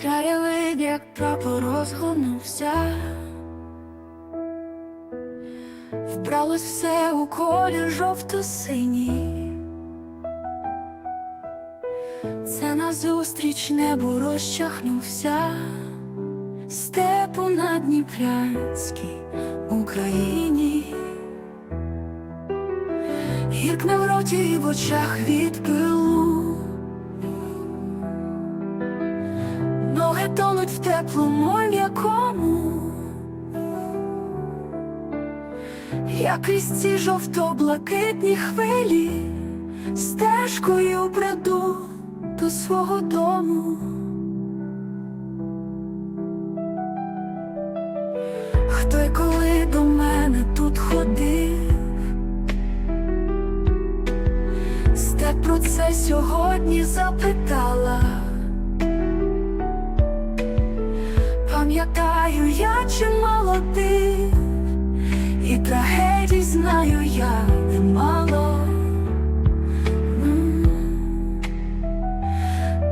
Краєвид, як прапор розгонувся, вбралось все у колір жовто-синій. Це назустріч небу розчахнувся, степу на Дніпрянській Україні. Гіркне в роті і в очах від тонуть в теплому м'якому, я крізь ці жовто-блакитні хвилі, стежкою бреду до свого дому. Хто й коли до мене тут ходив? Степ про це сьогодні запитала. Пам'ятаю, я чимало див, і трагедій знаю я немало.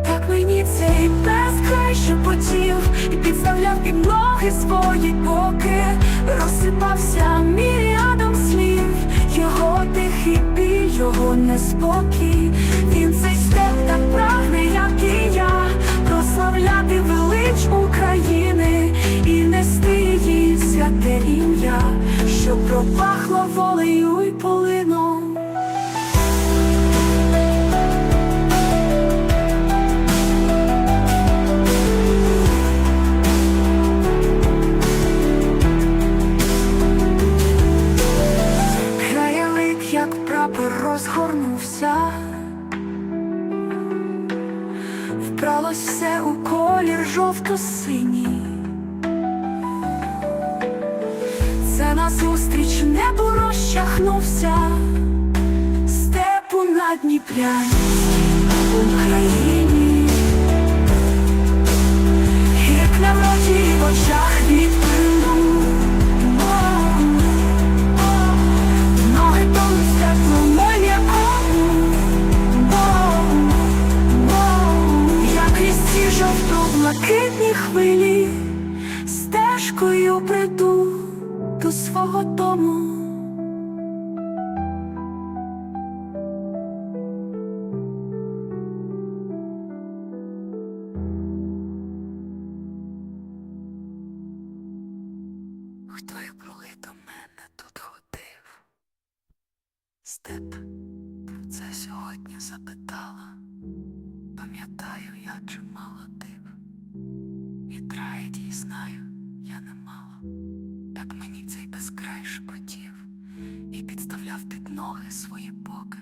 Так мені цей безкрай шепотів і підставляв під ноги свої боки, розсипався мірядом слів, його тихий біль, його неспокій. Він цей степ так прагне, як і я, прославляти велич розгорнувся, вбралось все у колір жовто-синій. Це назустріч небо розчахнувся, степу на Дніпрянській Україні. Хвилі стежкою приду до свого дому. Хто й до мене тут ходив? Степ про це сьогодні запитала. Пам'ятаю, я чимало див, і знаю я не мала, Так мені цей безкрай шепотів і підставляв під ноги свої боки,